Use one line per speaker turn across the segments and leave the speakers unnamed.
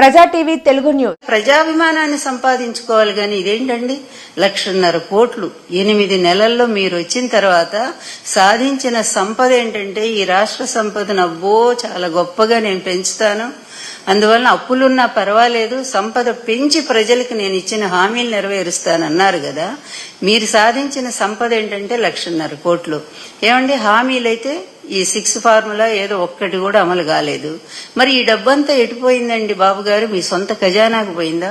ప్రజా TV Telugu news.
ప్రజాభిమానాన్ని సంపాదించుకోవాలి కానీ ఇదేంటండి? లక్షన్నర కోట్లు. ఎనిమిది నెలల్లో మీరు వచ్చిన తర్వాత సాధించిన సంపద ఏంటంటే ఈ రాష్ట్ర సంపదను అబ్బో చాలా గొప్పగా నేను పెంచుతాను. అందువలన అప్పులున్నా పర్వాలేదు సంపద పెంచి ప్రజలకు నేను ఇచ్చిన హామీలు నెరవేరుస్తానన్నారు కదా. మీరు సాధించిన సంపద ఏంటంటే లక్షన్నర కోట్లు. ఏమండి? హామీలైతే ఈ సిక్స్ ఫార్ములా ఏదో ఒక్కటి కూడా అమలు కాలేదు. మరి ఈ డబ్బంతా ఎటుపోయిందండి బాబు గారు? మీ సొంత ఖజానాకు పోయిందా?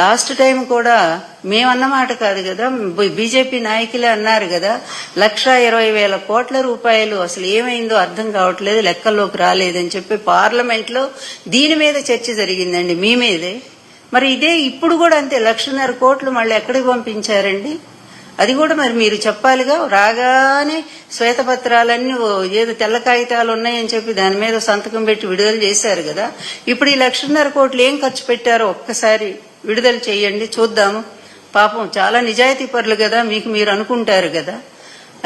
లాస్ట్ టైం కూడా మేమన్నమాట కాదు కదా? బీజేపీ నాయకులే అన్నారు కదా లక్ష ఇరవై వేల కోట్ల రూపాయలు అసలు ఏమైందో అర్థం కావట్లేదు లెక్కల్లోకి రాలేదని చెప్పి పార్లమెంట్లో దీని మీద చర్చ జరిగిందండి మీ మీదే. మరి ఇదే ఇప్పుడు కూడా అంతే లక్షన్నర కోట్లు మళ్ళీ ఎక్కడికి పంపించారండి? అది కూడా మరి మీరు చెప్పాలిగా రాగానే శ్వేతపత్రాలన్నీ ఓ ఏదో తెల్ల కాగితాలు ఉన్నాయని చెప్పి దాని మీద సంతకం పెట్టి విడుదల చేశారు కదా. ఇప్పుడు ఈ లక్షన్నర కోట్లు ఏం ఖర్చు పెట్టారో ఒక్కసారి విడుదల చేయండి చూద్దాము. పాపం చాలా నిజాయితీ పరులు కదా మీకు మీరు అనుకుంటారు కదా.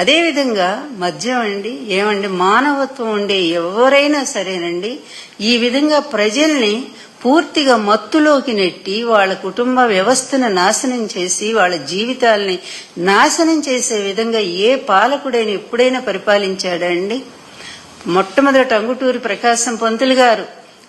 అదేవిధంగా మద్యం అండి ఏమండి మానవత్వం ఉండే ఎవరైనా సరేనండి ఈ విధంగా ప్రజల్ని పూర్తిగా మత్తులోకి నెట్టి వాళ్ళ కుటుంబ వ్యవస్థను నాశనం చేసి వాళ్ళ జీవితాల్ని నాశనం చేసే విధంగా ఏ పాలకుడైనా ఎప్పుడైనా పరిపాలించాడండి? మొట్టమొదటి అంగుటూరి ప్రకాశం పంతులు గారు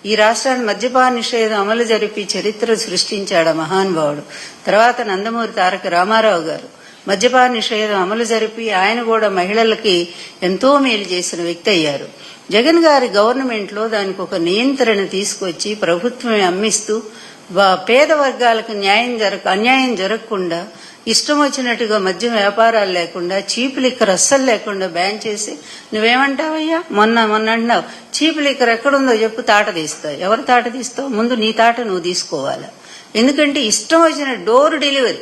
ఈ రాష్ట్రాన్ని మద్యపాన నిషేధం అమలు జరిపి చరిత్ర సృష్టించాడు మహానుభావుడు. తర్వాత నందమూరి తారక రామారావు గారు. మద్యపాన నిషేధం అమలు జరిపి ఆయన కూడా మహిళలకి ఎంతో మేలు చేసిన వ్యక్తి అయ్యారు. జగన్ గారి గవర్నమెంట్లో దానికి ఒక నియంత్రణ తీసుకొచ్చి ప్రభుత్వమే అమ్మిస్తూ పేద వర్గాలకు న్యాయం జరగ అన్యాయం జరగకుండా ఇష్టం వచ్చినట్టుగా మద్యం వ్యాపారాలు లేకుండా చీప్ లిక్కర్ అస్సలు లేకుండా బ్యాన్ చేసి నువ్వేమంటావయ్యా? మొన్న మొన్న అంటున్నావు చీప్ లిక్కర్ ఎక్కడుందో చెప్పు తాట తీస్తావు. ఎవరు తాట తీస్తావు? ముందు నీ తాట నువ్వు తీసుకోవాలి. ఎందుకంటే ఇష్టం వచ్చిన డోర్ డెలివరీ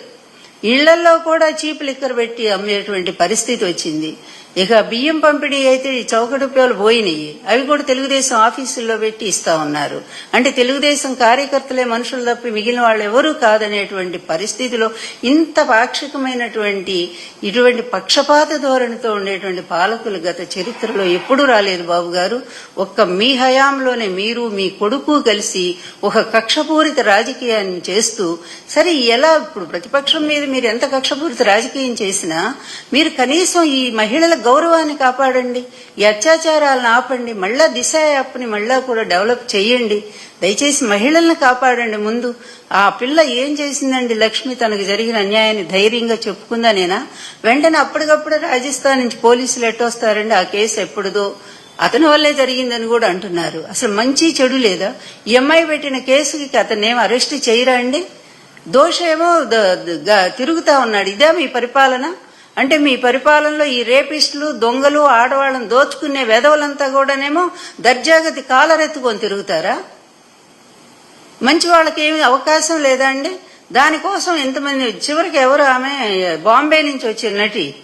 ఇళ్ళలో కూడా చీప్ లిక్కర్ పెట్టి అమ్మేటువంటి పరిస్థితి వచ్చింది. ఇక బియ్యం పంపిణీ అయితే ఈ చౌకడుప్యాలు పోయినాయి. అవి కూడా తెలుగుదేశం ఆఫీసుల్లో పెట్టి ఇస్తా ఉన్నారు. అంటే తెలుగుదేశం కార్యకర్తలే మనుషులు తప్పి మిగిలిన వాళ్ళు ఎవరూ కాదనేటువంటి పరిస్థితిలో ఇంత పాక్షికమైనటువంటి ఇటువంటి పక్షపాత ధోరణితో ఉండేటువంటి పాలకులు గత చరిత్రలో ఎప్పుడూ రాలేదు బాబు గారు. ఒక్క మీ హయాంలోనే మీరు మీ కొడుకు కలిసి ఒక కక్షపూరిత రాజకీయాన్ని చేస్తూ సరే ఎలా ఇప్పుడు ప్రతిపక్షం మీద మీరు ఎంత కక్షపూరిత రాజకీయం చేసినా మీరు కనీసం ఈ మహిళల గౌరవాన్ని కాపాడండి ఈ అత్యాచారాలను ఆపండి మళ్ళా దిశ యాప్ని మళ్ళా కూడా డెవలప్ చేయండి దయచేసి మహిళల్ని కాపాడండి ముందు. ఆ పిల్ల ఏం చేసిందండి లక్ష్మి? తనకు జరిగిన అన్యాయాన్ని ధైర్యంగా చెప్పుకుందా నేనా? వెంటనే అప్పటికప్పుడు రాజస్థాన్ నుంచి పోలీసులు ఎట్టొస్తారండి. ఆ కేసు ఎప్పుడుదో అతని వల్లే జరిగిందని కూడా అంటున్నారు. అసలు మంచి చెడు లేదా? ఈ అమ్మాయి పెట్టిన కేసుకి అతన్నేం అరెస్ట్ చేయరా అండి? దోషేమో తిరుగుతా ఉన్నాడు. ఇదే మీ పరిపాలన? అంటే మీ పరిపాలనలో ఈ రేపిస్టులు దొంగలు ఆడవాళ్ళని దోచుకునే వెధవలంతా కూడానేమో దర్జాగతి కాలరెత్తుకొని తిరుగుతారా? మంచి వాళ్ళకి ఏమి అవకాశం లేదా అండి? దానికోసం ఎంతమంది చివరికి ఎవరు ఆమె? బాంబే నుంచి వచ్చిన నటి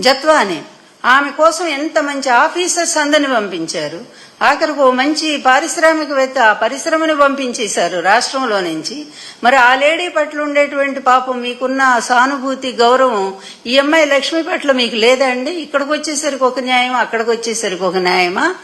జత్వాని. ఆమె కోసం ఎంత మంచి ఆఫీసర్స్ అందరిని పంపించారు. ఆఖరికి ఓ మంచి పారిశ్రామికవేత్త ఆ పరిశ్రమను పంపించేశారు రాష్ట్రంలో నుంచి. మరి ఆ లేడీ పట్ల ఉండేటువంటి పాపం మీకున్న సానుభూతి గౌరవం ఈ అమ్మాయి లక్ష్మి పట్ల మీకు లేదండి ఇక్కడికి వచ్చేసరికి ఒక న్యాయం అక్కడికి వచ్చేసరికి ఒక న్యాయమా?